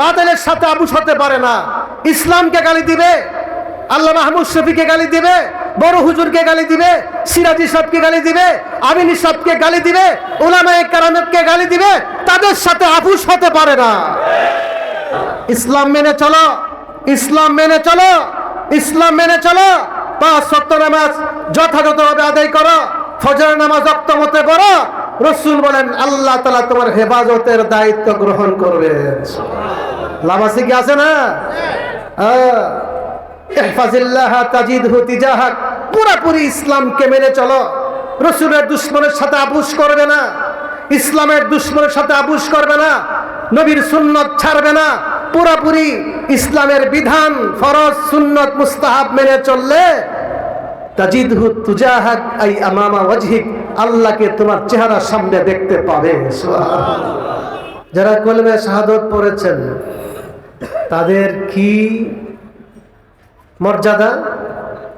বাদলের সাথে আবুস হতে পারে না। ইসলামকে গালি দিবে, আল্লাহ মাহমুদ শফিকে গালি দিবে, বড় হুজুরকে গালি দিবে, সিরাজি সাহকে গালি দিবে, আমিনী সাহকে গালি দিবে ওলামায়ে কারামকে গালি দিবে, তাদের সাথে আবুস হতে পারে না। ইসলাম মেনে চলো, ইসলাম মেনে চলো, ইসলাম মেনে চলো, পাঁচ সত্য নামাজ যথাযথভাবে আদায় করো ফজর নামাজ অক্তমতে পড়ো রসুল বলেন, আল্লাহ তালা তোমার হেফাজতের দায়িত্ব গ্রহণ করবে। লাভাসি কি আছে না? হ্যাঁ। মেনে চলো। রসুলের করবে না। ইসলামের করবে না। নবীর ছাড়বে না। পুরাপুরি ইসলামের বিধান, ফরজ, সুন্নত, মুস্তাহাব মেনে চললে তাজিদ তাজিদহু তুজাহাক আমামা ওয়াজহিক আল্লাহকে তোমার চেহারা সামনে দেখতে পাবে। যারা কলমে শাহাদত পড়েছেন, তাদের কি মর্যাদা,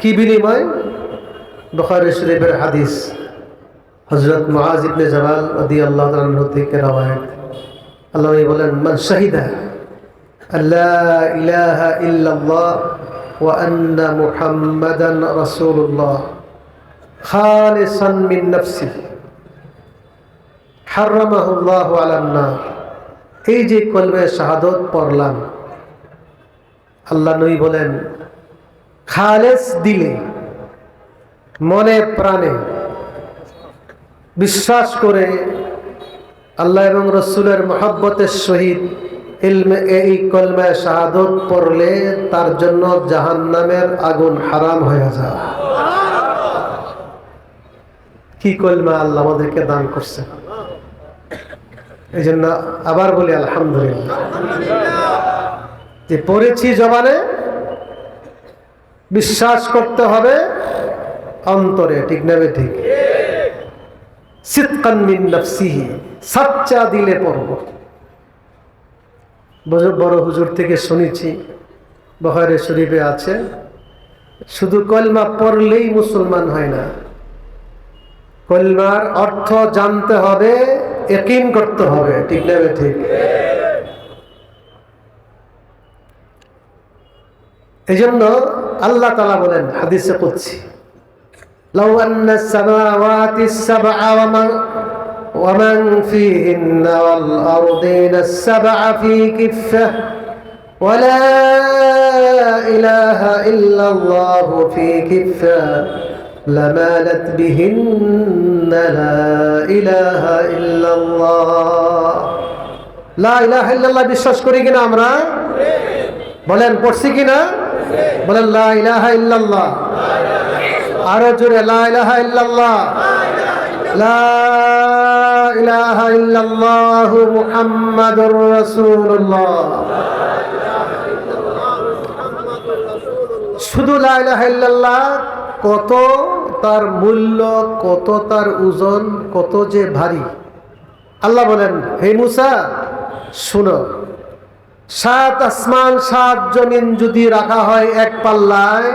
কি বিনিময়? বুখারী শরীফের হাদিস। হজরত মুআজ ইবনে রাদিয়াল্লাহু তাআলা আনহু থেকে রওয়ায়াত। আল্লাহ বলেন, মান শাহিদা আল্লা ইলাহা ইল্লাল্লাহ ওয়া আন্না মুহাম্মাদান রাসূলুল্লাহ। এই যে কলমে শাহাদত পড়লাম, আল্লাহ নবী বলেন, খালেস দিলে, মনে প্রাণে বিশ্বাস করে আল্লাহ এবং রসুলের মহাব্বতের সহিত এই কলমে শাহাদত পড়লে তার জন্য জাহান্নামের আগুন হারাম হয়ে যায়। কি কলমা আল্লাহ আমাদেরকে দান করছে? এই জন্য আবার বলি, আলহামদুলিল্লাহ। যে পড়েছি জবানে, বিশ্বাস করতে হবে অন্তরে, ঠিক নেবে ঠিক সাচ্চা দিলে পড়ব। বড় হুজুর থেকে শুনেছি, বহারে শরীফে আছে, শুধু কলমা পড়লেই মুসলমান হয় না। কলমার অর্থ জানতে হবে একিন করতে হবে ঠিক নেবে ঠিক এই জন্য আল্লাহ তালা বলেন হাদিসে করছি لو أن السماوات السبع ومن ومن فيهن والأرضين السبع في كفة ولا إله إلا الله في كفة لمالت بهن لا إله إلا الله لا إله إلا الله বিশ্বাস করি কিনা আমরা বলেন পড়ছি কিনা বলেন লা ইলাহা ইল্লাল্লাহ আরো জোরে লা ইলাহা ইল্লাল্লাহ লা ইলাহা ইল্লাল্লাহু মুহাম্মাদুর রাসূলুল্লাহ শুধু লা ইলাহা ইল্লাল্লাহ কত তার মূল্য, কত তার ওজন, কত যে ভারী। আল্লাহ বলেন, হে মুসা, শুনো। সাত আসমান, সাত জমিন যদি রাখা হয় এক পাল্লায়,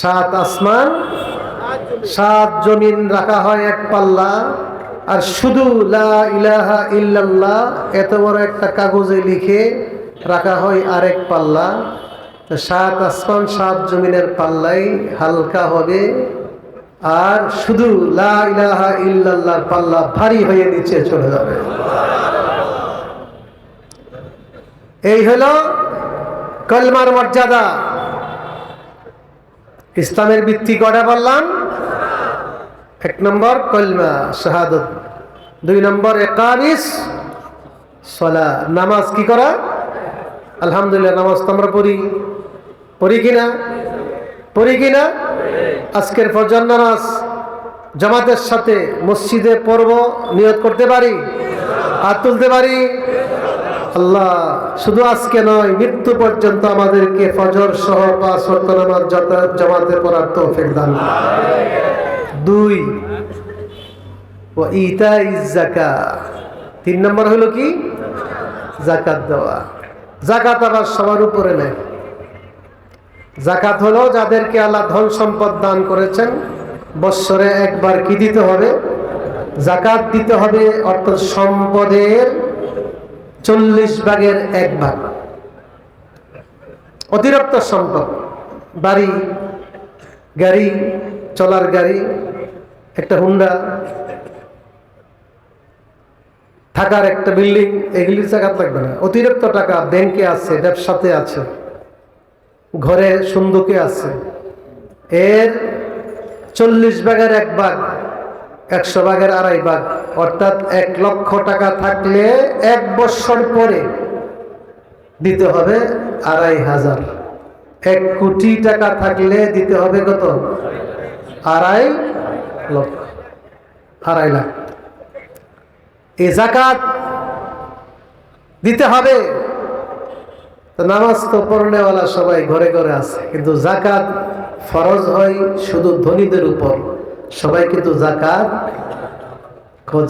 সাত আসমান, সাত জমিন রাখা হয় এক পাল্লা, আর শুধু লা ইলাহা ইল্লাল্লাহ, এত বড় একটা কাগজে লিখে রাখা হয় আরেক পাল্লা সাত আসমান, সাত জমিনের পাল্লাই হালকা হবে। আর শুধু লা ইলাহা ইল্লাল্লাহর পাল্লা ভারী হয়ে নিচে চলে যাবে। এই হলো কলমার মর্যাদা। ইসলামের ভিত্তি কটা বললাম। এক নম্বর কলমা, শাহাদত। দুই নম্বর একাবিস সলা। নামাজ কি করা? আলহামদুলিল্লাহ, নামাজ তো আমরা পড়ি। পড়ি কিনা? পড়ি কিনা? আজকের ফজর নামাজ জামাতের সাথে মসজিদে পর্ব নিয়ত করতে পারি? হাত তুলতে পারি? আল্লাহ, শুধু আজকে নয়, মৃত্যু পর্যন্ত আমাদেরকে ফজর সহ পাঁচ নামাজ যত- জামাতে পড়ার তৌফিক দান। দুই ও ইতা জাকা তিন নম্বর হলো কি? জাকাত দেওয়া। জাকাত আবার সবার উপরে নেয়। জাকাত হলো যাদেরকে আল্লাহ ধন সম্পদ দান করেছেন, বৎসরে একবার কি দিতে হবে? জাকাত দিতে হবে অর্থাৎ সম্পদের চল্লিশ ভাগের এক ভাগ। অতিরিক্ত সম্পদ, বাড়ি, গাড়ি, চলার গাড়ি, একটা হুন্ডা, থাকার একটা বিল্ডিং, এগুলির জায়গাত লাগবে না। অতিরিক্ত টাকা ব্যাংকে আছে, ব্যবসাতে আছে। ঘরে সুন্দুকে আছে। এর চল্লিশ ভাগের এক ভাগ, একশো ভাগের আড়াই ভাগ, অর্থাৎ এক লক্ষ টাকা থাকলে এক বছর পরে দিতে হবে আড়াই হাজার। এক কোটি টাকা থাকলে দিতে হবে কত? আড়াই লক্ষ, আড়াই লাখ। এই জাকাত দিতে হবে। তো নামাজ তো পড়নেওয়ালা সবাই ঘরে ঘরে আছে, কিন্তু জাকাত ফরজ হয় শুধু ধনীদের উপর। সবাই কিন্তু জাকাত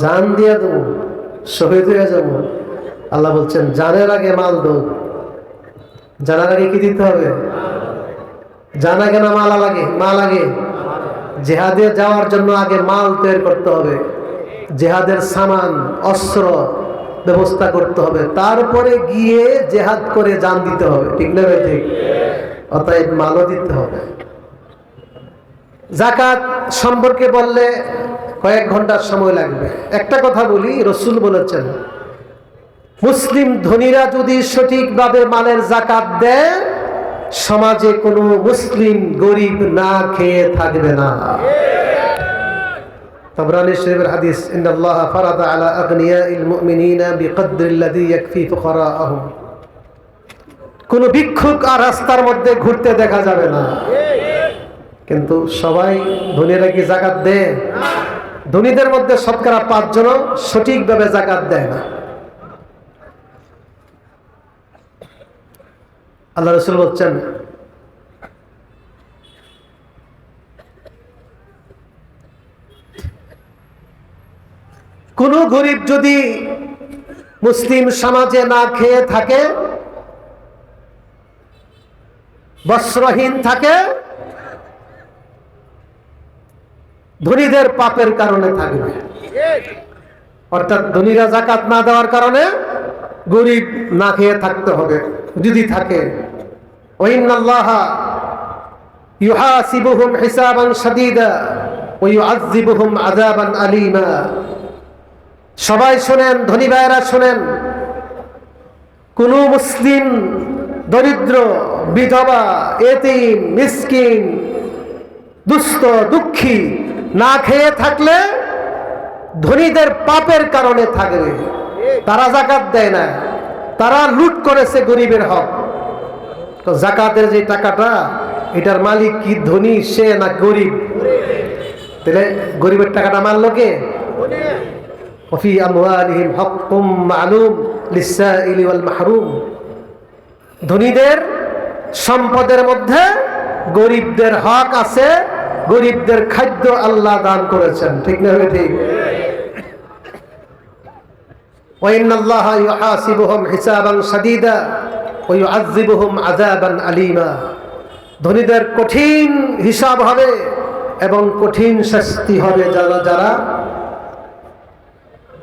জান দিয়ে দেবো, শহীদ হয়ে যাব। আল্লাহ বলছেন, জানের আগে মাল দো জানার আগে কি দিতে হবে? জানা কেনা মালা লাগে মা লাগে জেহাদে যাওয়ার জন্য আগে মাল তৈরি করতে হবে। জেহাদের সামান, অস্ত্র ব্যবস্থা করতে হবে। তারপরে গিয়ে জেহাদ করে জান দিতে হবে। ঠিক না ভাই ঠিক? অতএব মালও দিতে হবে। জাকাত সম্পর্কে বললে কয়েক ঘণ্টার সময় লাগবে। একটা কথা বলি, রসুল বলেছেন, মুসলিম ধনীরা যদি সঠিকভাবে মালের জাকাত দেয়, সমাজে কোনো মুসলিম গরিব না খেয়ে থাকবে না। طبراني الشريف الحديث إن الله فرض على أغنياء المؤمنين بقدر الذي يكفي فقراءهم কোন ভিক্ষুক আর রাস্তার মধ্যে ঘুরতে দেখা যাবে না কিন্তু সবাই ধনীরা কি জাকাত দেয় ধনীদের মধ্যে শতকরা পাঁচজন সঠিকভাবে জাকাত দেয় না আল্লাহ রসুল বলছেন কোন গরিব যদি মুসলিম সমাজে না খেয়ে থাকে, বস্ত্রহীন থাকে, ধনীদের পাপের কারণে থাকবে। অর্থাৎ ধনীরা জাকাত না দেওয়ার কারণে গরিব না খেয়ে থাকতে হবে, যদি থাকে। ইউহাসিবুহুম হিসাবান শাদীদা ওয়া ইউআযযিবুহুম আযাবান আলীমা। সবাই শোনেন, ধনী ভাইয়েরা শোনেন। কোন মুসলিম, দরিদ্র, বিধবা, এতিম, মিসকিন, দুস্থ, দুঃখী না খেয়ে থাকলে ধনীদের পাপের কারণে থাকবে তারা জাকাত দেয় না। তারা লুট করেছে গরিবের হক। তো জাকাতের যে টাকাটা, এটার মালিক কি ধনী, সে না গরিব? তাহলে গরিবের টাকাটা মারলো কে? وفي أموالهم حق معلوم للسائل والمحروم ধনীদের সম্পদের মধ্যে গরিবদের হক আছে গরিবদের খাদ্য আল্লাহ দান করেছেন ঠিক না ঠিক وإن الله يحاسبهم حسابا شديدا ويعذبهم عذابا أليما ধনীদের কঠিন হিসাব হবে এবং কঠিন শাস্তি হবে যারা যারা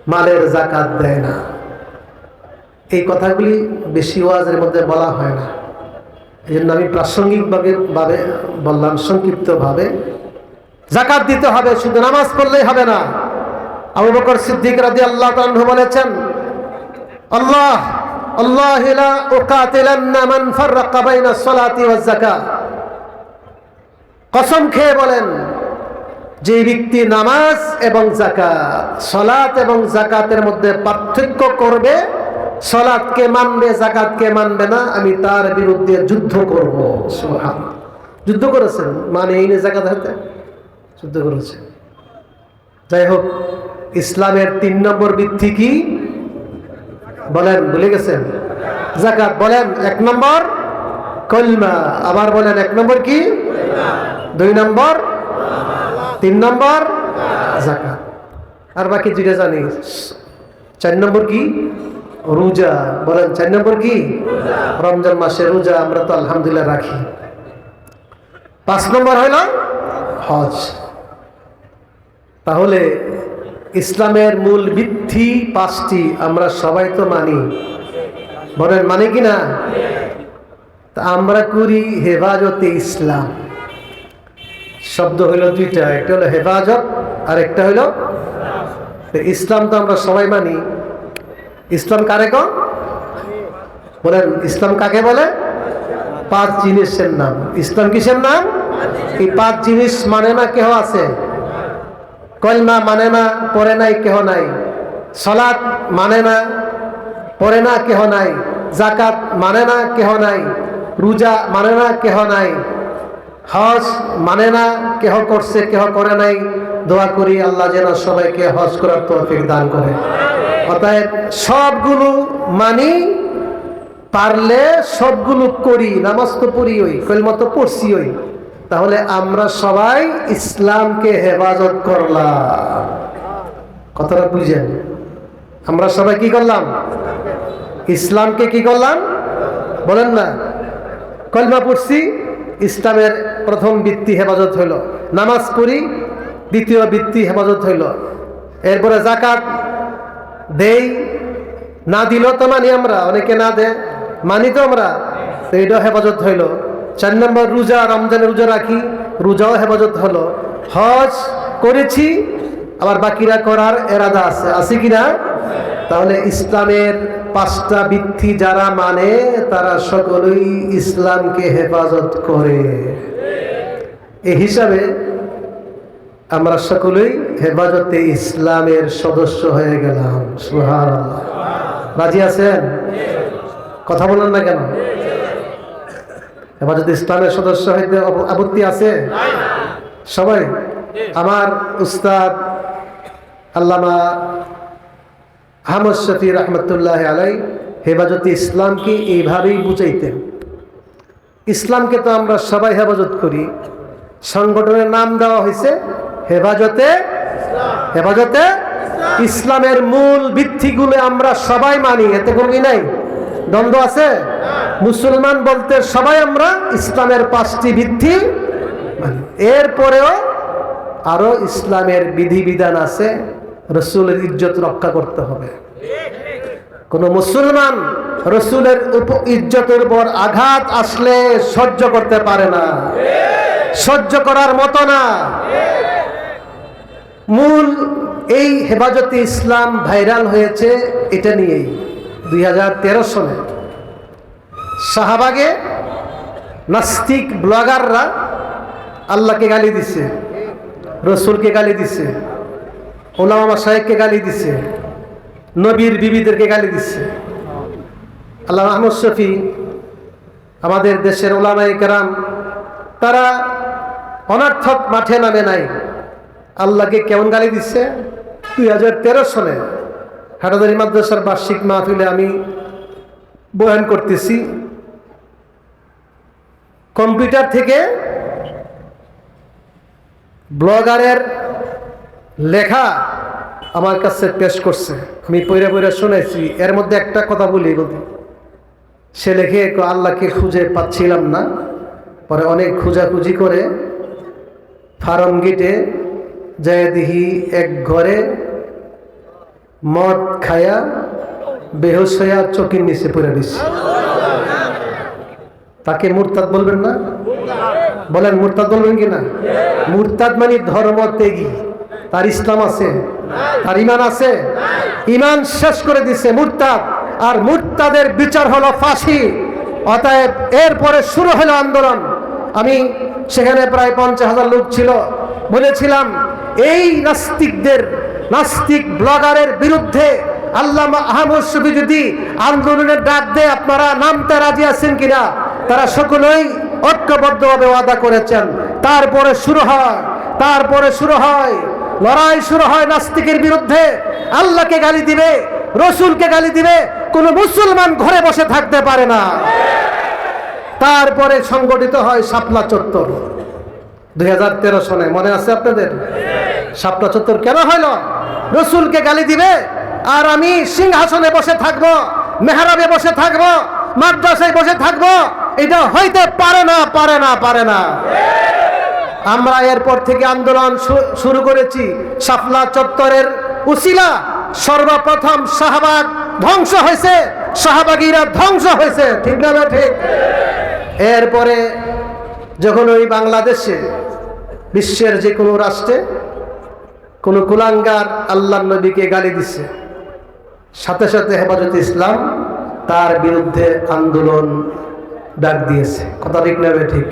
মালের জাকাত দেয় না। এই কথাগুলি বেশি ওয়াজের মধ্যে বলা হয় না। এই জন্য আমি প্রাসঙ্গিকভাবে ভাবে বললাম, সংক্ষিপ্তভাবে। জাকাত দিতে হবে, শুধু নামাজ পড়লেই হবে না। আবু বকর সিদ্দিক রাজি আল্লাহ তাআলা বলেছেন, আল্লাহ আল্লাহ কসম খেয়ে বলেন যে ব্যক্তি নামাজ এবং জাকাত সলাত এবং জাকাতের মধ্যে পার্থক্য করবে সলাৎকে মানবে জাকাতকে মানবে না, আমি তার বিরুদ্ধে যুদ্ধ করব। সুবহান যুদ্ধ করেছেন? মানে এই জাকাত হাতে? যুদ্ধ করেছেন যাই হোক, ইসলামের তিন নম্বর বৃদ্ধি কি? বলেন, ভুলে গেছেন? জাকাত বলেন, এক নম্বর কলমা। আবার বলেন, এক নম্বর কি? দুই নম্বর তিন নম্বর? জাকাত। আর বাকি দুইটা জানি। চার নম্বর কি? রোজা। বলেন, চার নম্বর কি? রমজান মাসে রোজা আমরা তো আলহামদুলিল্লাহ রাখি। পাঁচ নম্বর হইল হজ। তাহলে ইসলামের মূল ভিত্তি পাঁচটি আমরা সবাই তো মানি। বলেন মানে কি না আমরা করি হেফাজতে ইসলাম। শব্দ হইল দুইটা, একটা হলো হেফাজত আর একটা হইল ইসলাম তো আমরা সবাই মানি। ইসলাম কারে কন বলেন, ইসলাম কাকে বলে? পাঁচ জিনিসের নাম। ইসলাম কিসের নাম? এই পাঁচ জিনিস মানে না কেহ আছে? কলমা মানে না, পড়ে নাই কেহ নাই। সলাৎ মানে না, পড়ে না কেহ নাই। জাকাত মানে না কেহ নাই। রোজা মানে না কেহ নাই। হজ মানে না, কেহ করছে, কেহ করে নাই। দোয়া করি আল্লাহ যেন সবাইকে হজ করার তৌফিক দান করে। অতএব সবগুলো মানি, পারলে সবগুলো করি, নামাজ তো পড়ি ওই, কলমা তো পড়ছি ওই। তাহলে আমরা সবাই ইসলামকে হেফাজত করলাম। কথাটা বুঝেন? আমরা সবাই কি করলাম? ইসলামকে কি করলাম? বলেন না। কলমা পড়ছি, ইসলামের প্রথম বৃত্তি হেফাজত হইল। নামাজ পড়ি, দ্বিতীয় বৃত্তি হেফাজত হইল। এরপরে জাকাত দেই। না দিল তো মানি আমরা, অনেকে না দে মানি তো আমরা, তো এটাও হেফাজত হইল। চার নম্বর রোজা, রমজানের রোজা রাখি, রোজাও হেফাজত হলো হজ করেছি, আবার বাকিরা করার এরাদা আছে। আছে কিনা? তাহলে ইসলামের পাঁচটা বৃত্তি যারা মানে তারা সকলেই ইসলামকে হেফাজত করে। এই হিসাবে আমরা সকলেই হেফাজতে ইসলামের সদস্য হয়ে গেলাম। সুবহানাল্লাহ। রাজি আছেন? কথা বলেন না কেন? হেফাজত ইসলামের সদস্য হইতে আপত্তি আছে? সবাই? আমার উস্তাদ আল্লামা আহমদ শফি রহমতুল্লাহ আলাই হেফাজতে ইসলামকে এইভাবেই বুঝাইতেন ইসলামকে তো আমরা সবাই হেফাজত করি। সংগঠনের নাম দেওয়া হয়েছে হেফাজতে হেফাজতে ইসলামের মূল ভিত্তিগুলো আমরা সবাই মানি, এতে কোনো নাই। দ্বন্দ্ব আছে? মুসলমান বলতে সবাই আমরা ইসলামের পাঁচটি ভিত্তি এরপরেও আরও ইসলামের বিধিবিধান আছে রসুলের ইজ্জত রক্ষা করতে হবে। কোন মুসলমান রসুলের ইজ্জতের উপর আঘাত আসলে সহ্য করতে পারে না। সহ্য করার মতো না। মূল এই হেফাজতে ইসলাম ভাইরাল হয়েছে এটা নিয়েই, দুই সনে। শাহবাগে নাস্তিক ব্লগাররা আল্লাহকে গালি দিছে, রসুলকে গালি দিছে। ওলামা সাহেবকে গালি দিছে, নবীর বিবিদেরকে গালি দিচ্ছে আল্লাহ আহমদ শফি, আমাদের দেশের ওলামাই কেরাম, তারা অনার্থক মাঠে নামে নাই। আল্লাহকে কেমন গালি দিচ্ছে দুই হাজার তেরো সনে হাটাদারি মাদ্রাসার বার্ষিক মাহফিলে আমি বয়ান করতেছি। কম্পিউটার থেকে ব্লগারের লেখা আমার কাছে পেশ করছে। আমি পইরা পইরা শুনেছি এর মধ্যে একটা কথা বলি বলি সে লেখে আল্লাহকে খুঁজে পাচ্ছিলাম না? পরে অনেক খুঁজাখুঁজি করে, ফার্ম গেটে যায় দেখি এক ঘরে মদ খায়া বেহস হইয়া চকির নিচে পড়ে দিচ্ছে তাকে মুরতাদ বলবেন না? বলেন, মুরতাদ বলবেন কি না? মুরতাদ মানে ধর্ম ত্যাগী তার ইসলাম আছে, তার ইমান আছে। ইমান শেষ করে দিছে মুরতাদ। আর মুরতাদের বিচার হলো ফাঁসি। অতএব এরপরে শুরু হলো আন্দোলন। আমি সেখানে প্রায় পঞ্চাশ হাজার লোক ছিল। বলেছিলাম, এই নাস্তিকদের, নাস্তিক ব্লগারের বিরুদ্ধে আল্লামা আহমদ শফি যদি আন্দোলনের ডাক দেয়, আপনারা নামতে রাজি আছেন কিনা? তারা সকলেই ঐক্যবদ্ধভাবে ওয়াদা করেছেন। তারপরে শুরু হয়, তারপরে শুরু হয়। লড়াই শুরু হয় নাস্তিকের বিরুদ্ধে। আল্লাহকে গালি দিবে, রসুলকে গালি দিবে, কোন মুসলমান ঘরে বসে থাকতে পারে না। তারপরে সংগঠিত হয় শাপলা চত্বর। দুই হাজার তেরো সনে মনে আছে আপনাদের? শাপলা চত্বর কেন হইল? রসুলকে গালি দিবে, আর আমি সিংহাসনে বসে থাকব, মেহরাবে বসে থাকব, মাদ্রাসায় বসে থাকব, এটা হইতে পারে না পারে না পারে না। আমরা এরপর থেকে আন্দোলন শুরু করেছি। শাপলা চত্বরের উসিলা সর্বপ্রথম শাহবাগ ধ্বংস হয়েছে। শাহবাগীরা ধ্বংস হয়েছে। ঠিক না না ঠিক? এরপরে যখন ওই বাংলাদেশে, বিশ্বের যে কোনো রাষ্ট্রে কোনো কুলাঙ্গার আল্লাহ নবীকে গালি দিচ্ছে সাথে সাথে হেফাজত ইসলাম তার বিরুদ্ধে আন্দোলন ডাক দিয়েছে। কথা ঠিক নেবে ঠিক?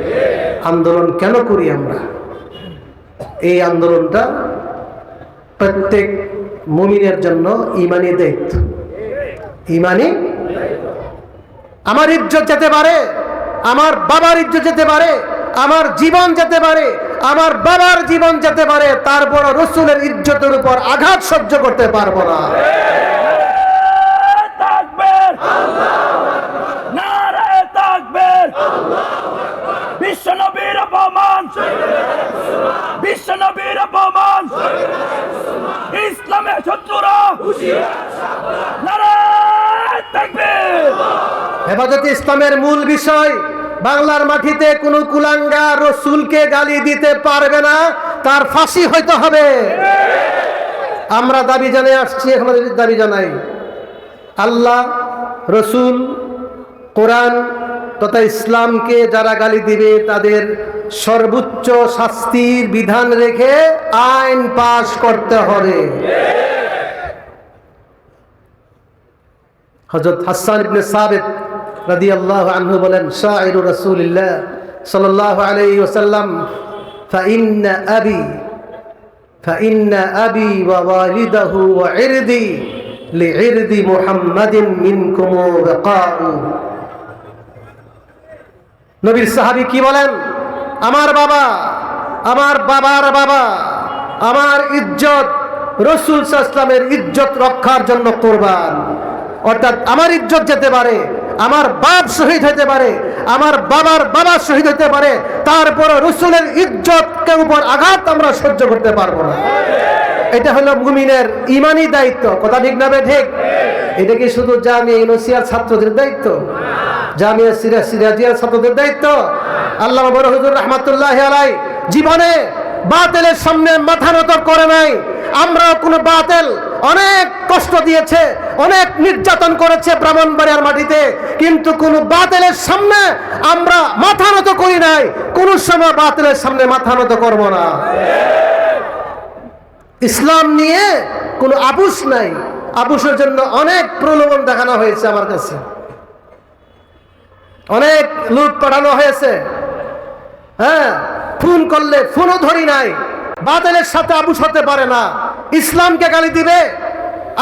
আন্দোলন কেন করি আমরা? এই আন্দোলনটা প্রত্যেক মুমিনের জন্য ইমানি দায়িত্ব। ইমানি আমার ইজ্জত যেতে পারে, আমার বাবার ইজ্জত যেতে পারে, আমার জীবন যেতে পারে, আমার বাবার জীবন যেতে পারে তারপর রসুলের ইজ্জতের উপর আঘাত সহ্য করতে পারব না। হেফাজতে ইসলামের মূল বিষয়, বাংলার মাটিতে কোনো কুলাঙ্গা রসুলকে গালি দিতে পারবে না, তার ফাঁসি হইতে হবে। আমরা দাবি জানিয়ে আসছি এখন দাবি জানাই। আল্লাহ, রসুল, কোরআন তথা ইসলামকে যারা গালি দিবে, তাদের সর্বোচ্চ শাস্তির বিধান রেখে আইন পাশ করতে হবে। হজরত হাসান ইবনে সাবিত রাদিয়াল্লাহু আনহু বলেন শাইরু রাসূলিল্লাহ সাল্লাল্লাহু আলাইহি ওয়াসাল্লাম فإن أبي فإن أبي ووالده وعردي لعرض محمد منكم بقاء নবীর সাহাবী কি বলেন আমার বাবা আমার বাবার বাবা আমার ইজ্জত রসুল ইসলামের ইজ্জত রক্ষার জন্য কোরবান অর্থাৎ আমার ইজ্জত যেতে পারে, আমার বাপ শহীদ হতে পারে, আমার বাবার বাবা শহীদ হতে পারে তারপর রসুলের ইজ্জতকে উপর আঘাত আমরা সহ্য করতে পারব না। এটা হলো মুমিনের ইমানি দায়িত্ব। কথা ঠিক না ঠিক? এটা কি শুধু জামিয়া ইউনিভার্সিটির ছাত্রদের দায়িত্ব? জামিয়া সিরা সিরাজিয়ার ছাত্রদের দায়িত্ব? আল্লাহ বড় হুজুর রহমাতুল্লাহ আলাই জীবনে বাতিলের সামনে মাথা নত করে নাই। আমরা কোনো বাতেল অনেক কষ্ট দিয়েছে অনেক নির্যাতন করেছে ব্রাহ্মণবাড়িয়ার মাটিতে, কিন্তু কোন বাতিলের সামনে আমরা মাথা নত করি নাই। কোন সময় বাতিলের সামনে মাথা নত করব না। ইসলাম নিয়ে কোনো আপুস নাই। আপুসের জন্য অনেক প্রলোভন দেখানো হয়েছে আমার কাছে। অনেক লুট পাঠানো হয়েছে। হ্যাঁ ফোন করলে ফোনও ধরি নাই। বাদলের সাথে আবুস হতে পারে না। ইসলামকে গালি দিবে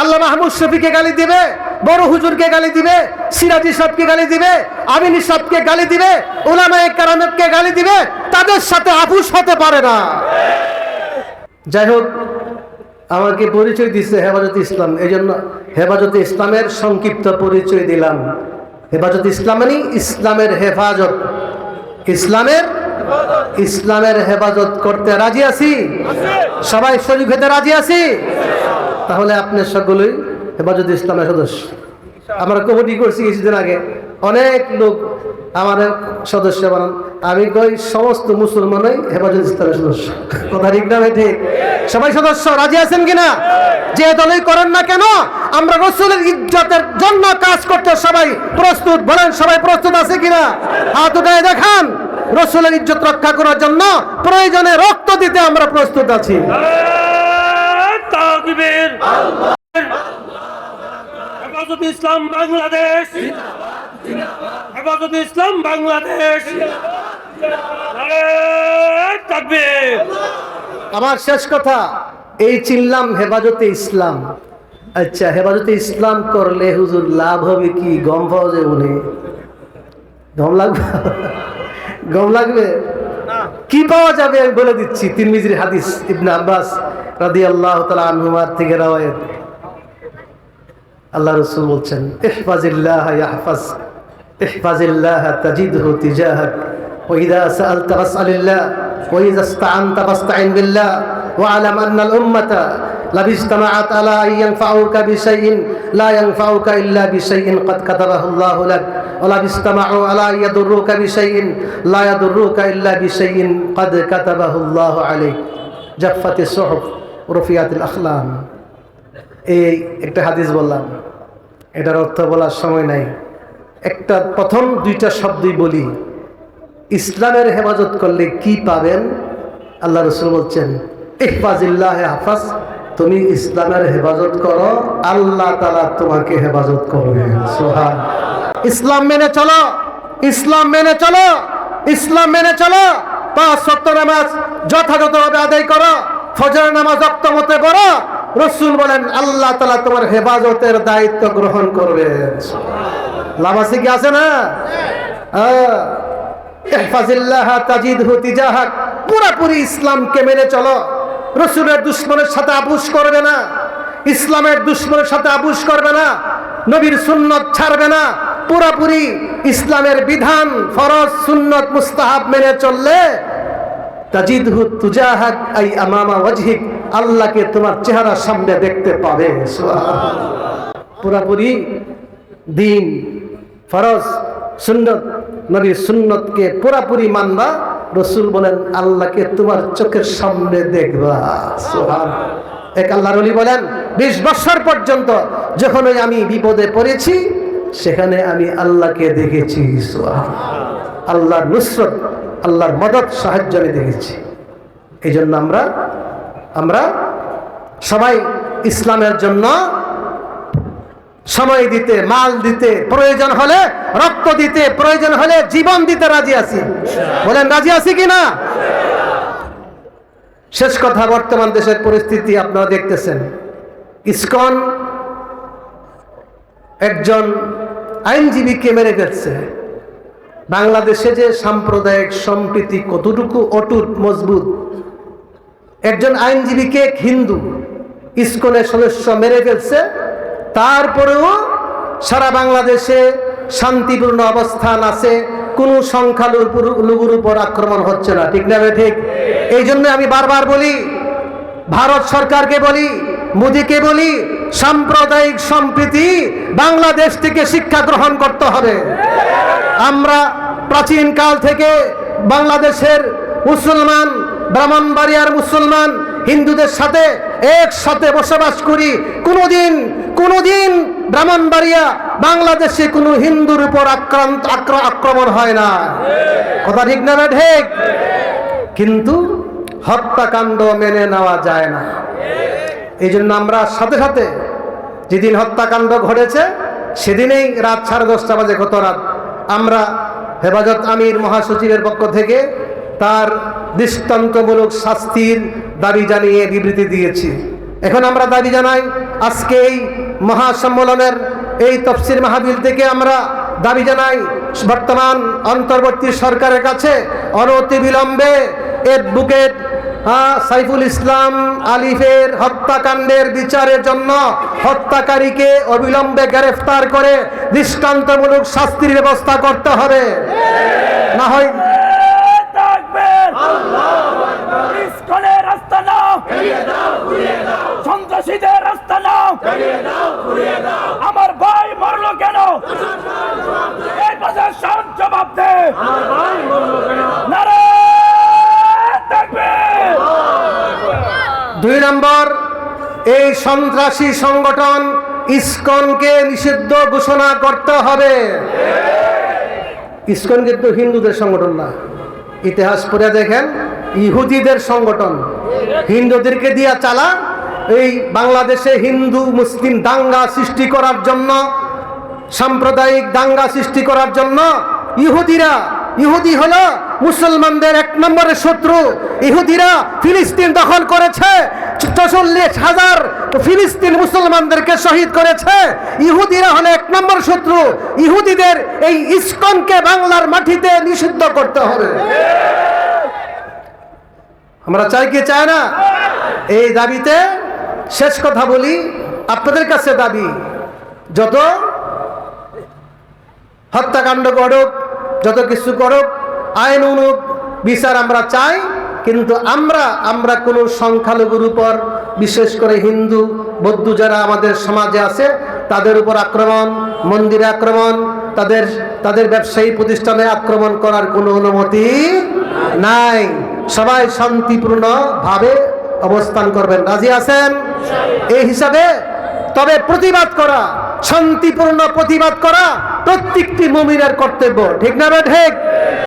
আল্লাহ মাহমুদ শফিকে গালি দিবে, বড় হুজুরকে গালি দিবে, সিরাজি সাহকে গালি দিবে, আমিনী সাহকে গালি দিবে ওলামায়ে কারামতকে গালি দিবে, তাদের সাথে আপুস হতে পারে না। যাই হোক, আমাকে পরিচয় দিচ্ছে হেফাজত ইসলাম এই জন্য হেফাজত ইসলামের সংক্ষিপ্ত পরিচয় দিলাম। হেফাজত ইসলাম মানে ইসলামের হেফাজত। ইসলামের ইসলামের হেফাজত করতে রাজি আছি? সবাই শরীফ হতে রাজি আছি? তাহলে আপনি সকলেই হেফাজত ইসলামের সদস্য। আমরা কমিটি করছি কিছুদিন আগে। অনেক লোক আমাদের সদস্য বানান। আমি কই সমস্ত মুসলমানই হেফাজত ইসলামের সদস্য। কথা ঠিক না সবাই সদস্য, রাজি আছেন কিনা? যে দলই করেন না কেন, আমরা রসুলের ইজ্জতের জন্য কাজ করতে সবাই প্রস্তুত। বলেন, সবাই প্রস্তুত আছে কিনা? হাত উঠায় দেখান। রসুলের ইজ্জত রক্ষা করার জন্য প্রয়োজনে রক্ত দিতে আমরা প্রস্তুত আছি। নারায়ে হেফাজত ইসলাম বাংলাদেশ হেফাজত ইসলাম বাংলাদেশ। আমার শেষ কথা এই চিনলাম হেফাজতে ইসলাম। আচ্ছা হেফাজতে ইসলাম করলে হুজুর লাভ হবে কি? গম পাওয়া যাবে উনি গম লাগবে? গম লাগবে? কি পাওয়া যাবে আমি বলে দিচ্ছি তিন মিজির হাদিস ইবনে আব্বাস। রাদি আল্লাহ তালা আনহুমার থেকে রাওয়ায়ত। আল্লাহ রসুল বলছেন, ইহফাজিল্লাহ ইয়াহফাজ, ইহফাজিল্লাহ তাজিদহু তিজাহাক ওয়াইদা সাআলতা ফাসআলিল্লাহ ওয়াইদা ইসতাআনতা ফাসতাঈন বিল্লাহ ওয়া'লাম আন্নাল লা ইয়ানফাউকা ইল্লা বিশাইইন ক্বাদ কাতাবাহু আল্লাহু লাক ওয়ালাবিজতামাউ আলা ইয়াদুররুকা লা ইয়াদুররুকা ইল্লা বিশাইইন ক্বাদ কাতাবাহু আল্লাহু আলাইক জাফাতিস সুহুফ রফিয়াতুল আখলাম। এই একটা হাদিস বললাম, এটার অর্থ বলার সময় নাই। একটা প্রথম দুইটা শব্দই বলি, ইসলামের হেফাজত করলে কি পাবেন? আল্লাহ রসুল বলছেন, ইহফাজিল্লাহ হাফাজ, তুমি ইসলামের হেফাজত করো, আল্লাহ তালা তোমাকে হেফাজত করবে। সোহা ইসলাম মেনে চলো, ইসলাম মেনে চলো, ইসলাম মেনে চলো। পাঁচ সত্য নামাজ যথাযথভাবে আদায় করো। ফজর নামাজ অক্ত মতে পড়ো। রসুল বলেন, আল্লাহ তালা তোমার হেফাজতের দায়িত্ব গ্রহণ করবে। লাভ আছে কি আছে না? ইসলামকে মেনে চলো। রসুলের করবে না। ইসলামের দুশ্মনের সাথে আপুস করবে না। নবীর সুন্নত ছাড়বে না। পুরাপুরি ইসলামের বিধান, ফরজ, সুন্নত, মুস্তাহাব মেনে চললে তাজিদহু তুজাহাক আই আমামা ওয়াজহিক, আল্লাহকে তোমার চেহারার সামনে দেখতে পাবে। পুরাপুরি দিন, ফরজ, সুন্নত নবীর সুন্নতকে পুরাপুরি মানবা, রসুল বলেন, আল্লাহকে তোমার চোখের সামনে দেখবা। এক আল্লাহর বলেন, বিশ বছর পর্যন্ত যখন আমি বিপদে পড়েছি সেখানে আমি আল্লাহকে দেখেছি আল্লাহর নুসরত, আল্লাহর মদত, সাহায্য আমি দেখেছি। এই জন্য আমরা আমরা সবাই ইসলামের জন্য সময় দিতে, মাল দিতে প্রয়োজন হলে, রক্ত দিতে প্রয়োজন হলে জীবন দিতে রাজি আছি। বলেন, রাজি আছি কি না? শেষ কথা, বর্তমান দেশের পরিস্থিতি আপনারা দেখতেছেন। ইসকন একজন আইনজীবীকে মেরে ফেলছে? বাংলাদেশে যে সাম্প্রদায়িক সম্প্রীতি কতটুকু অটুট, মজবুত? একজন আইনজীবীকে হিন্দু ইসকনের সদস্য মেরে ফেলছে? তারপরেও সারা বাংলাদেশে শান্তিপূর্ণ অবস্থান আছে, কোনো সংখ্যালঘুর উপর আক্রমণ হচ্ছে না। ঠিক না ঠিক? এই জন্য আমি বারবার বলি, ভারত সরকারকে বলি মোদীকে বলি, সাম্প্রদায়িক সম্প্রীতি বাংলাদেশ থেকে শিক্ষা গ্রহণ করতে হবে। আমরা প্রাচীন কাল থেকে বাংলাদেশের মুসলমান, ব্রাহ্মণবাড়িয়ার মুসলমান, হিন্দুদের সাথে একসাথে বসবাস করি। কোনোদিন কোনোদিন ব্রাহ্মণবাড়িয়া বাংলাদেশে কোনো হিন্দুর উপর আক্রান্ত আক্রমণ হয় না। কথা ঠিক না ঠিক? কিন্তু হত্যাকাণ্ড মেনে নেওয়া যায় না। এই জন্য আমরা সাথে সাথে যেদিন হত্যাকাণ্ড ঘটেছে, সেদিনেই রাত সাড়ে দশটা বাজে গত রাত? আমরা হেফাজত আমির মহাসচিবের পক্ষ থেকে তার দৃষ্টান্তমূলক শাস্তির দাবি জানিয়ে বিবৃতি দিয়েছি। এখন আমরা দাবি জানাই, আজকে এই মহাসম্মেলনের এই তফসির মাহাবিল থেকে আমরা দাবি জানাই, বর্তমান অন্তর্বর্তী সরকারের কাছে অনতি বিলম্বে এডভোকেট সাইফুল ইসলাম আলিফের হত্যাকাণ্ডের বিচারের জন্য হত্যাকারীকে অবিলম্বে গ্রেফতার করে দৃষ্টান্তমূলক শাস্তির ব্যবস্থা করতে হবে। না হয় সন্ত্রাসীদের আমার ভাই মরলো কেন? দুই নম্বর, এই সন্ত্রাসী সংগঠন ইস্কনকে নিষিদ্ধ ঘোষণা করতে হবে। ইস্কন কিন্তু হিন্দুদের সংগঠন না। ইতিহাস পড়ে দেখেন, ইহুদিদের সংগঠন। হিন্দুদেরকে দিয়া চালা এই বাংলাদেশে হিন্দু, মুসলিম দাঙ্গা সৃষ্টি করার জন্য, সাম্প্রদায়িক দাঙ্গা সৃষ্টি করার জন্য ইহুদিরা, ইহুদি হলো মুসলমানদের এক নম্বরের শত্রু ইহুদিরা ফিলিস্তিন দখল করেছে। চল্লিশ হাজার ফিলিস্তিন মুসলমানদেরকে শহীদ করেছে। ইহুদিরা হলো এক নম্বর শত্রু। ইহুদিদের এই ইস্কনকে বাংলার মাটিতে নিষিদ্ধ করতে হবে। আমরা চাই কি চাই না? এই দাবিতে শেষ কথা বলি, আপনাদের কাছে দাবি, যত হত্যাকাণ্ড করুক, যত কিছু করুক আইন অনুক বিচার আমরা চাই, কিন্তু আমরা আমরা কোনো সংখ্যালঘুর উপর, বিশেষ করে হিন্দু, বৌদ্ধ যারা আমাদের সমাজে আছে, তাদের উপর আক্রমণ, মন্দিরে আক্রমণ, তাদের তাদের ব্যবসায়ী প্রতিষ্ঠানে আক্রমণ করার কোনো অনুমতি নাই। সবাই শান্তিপূর্ণ ভাবে অবস্থান করবেন। রাজি আছেন? এই হিসাবে তবে প্রতিবাদ করা, শান্তিপূর্ণ প্রতিবাদ করা প্রত্যেকটি মুমিনের কর্তব্য। ঠিক না ঠিক।